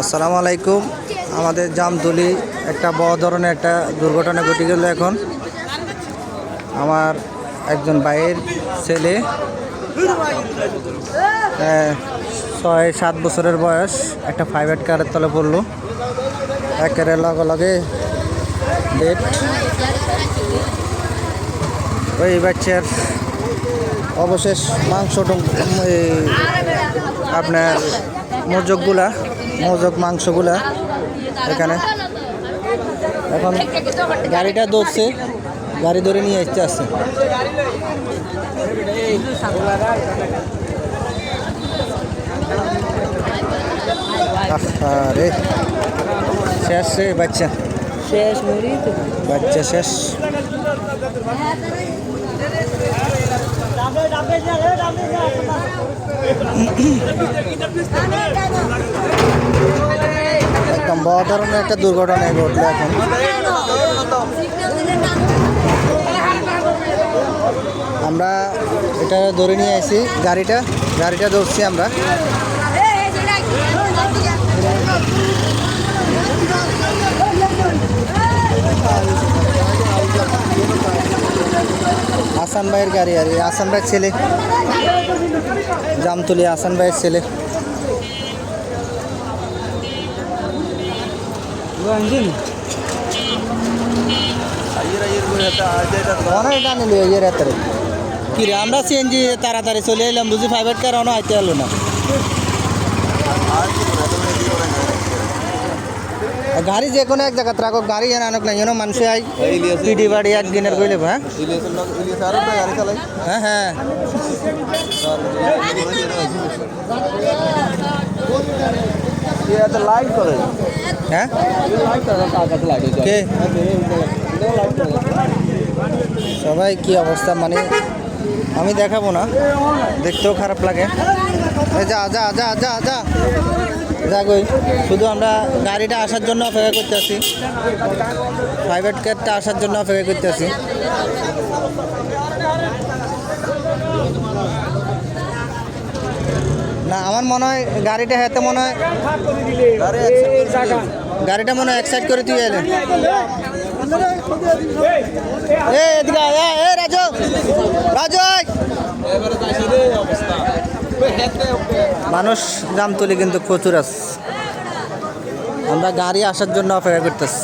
আসসালামু আলাইকুম। আমাদের জামদুলি একটা বড় ধরনের একটা দুর্ঘটনা ঘটে গেল এখন। আমার একজন ভাইয়ের ছেলে ছয়, সাত বছরের বয়স, একটা প্রাইভেট কারের তলে পড়ল। একের লগে লগে ডেট ওই বাচ্চার অবশেষ মাংস আপনার মোজকগুলা মোজক মাংসগুলা এখানে। এখন গাড়িটা দৌড়ছে গাড়ি ধরে নিয়ে আসতে আসছে রে শেষ রে বাচ্চা। শেষ বাচ্চা শেষ। একদম বড় ধরনের একটা দুর্ঘটনা ঘটলো এখন আমরা এটা ধরে নিয়ে আসি গাড়িটা গাড়িটা ধরছি আমরা আসান ভাইয়ের গাড়ি আর আসান ভাইয়ের ছেলে, জামতুলি আসান ভাইয়ের ছেলে। আমরা সিএনজি তাড়াতাড়ি চলে এলাম বুঝি প্রাইভেট কার অনেক আইতে হলো না। গাড়ি যে কোনো এক জায়গা রাখো গাড়ি যেন আনক নাই যেন মানুষ আই পিডি বাড়ি একদিনের কইলে হ্যাঁ? হ্যাঁ হ্যাঁ। লাইট করে হ্যাঁ সবাই কি অবস্থা? মানে আমি দেখাবো না, দেখতেও খারাপ লাগে। যা যা যা যা যা। যা শুধু আমরা গাড়িটা আসার জন্য অপেক্ষা করতে আছি। প্রাইভেট কারটা আসার জন্য অপেক্ষা করতে আছি। না আমার মনে হয় গাড়িটা হাতে মনে হয় গাড়িটা মনে হয় এক সাইড করে তুই এলেন এদিকে মানুষ জামতলি কিন্তু প্রচুর আছে। আমরা গাড়ি আসার জন্য অপেক্ষা করতেছি।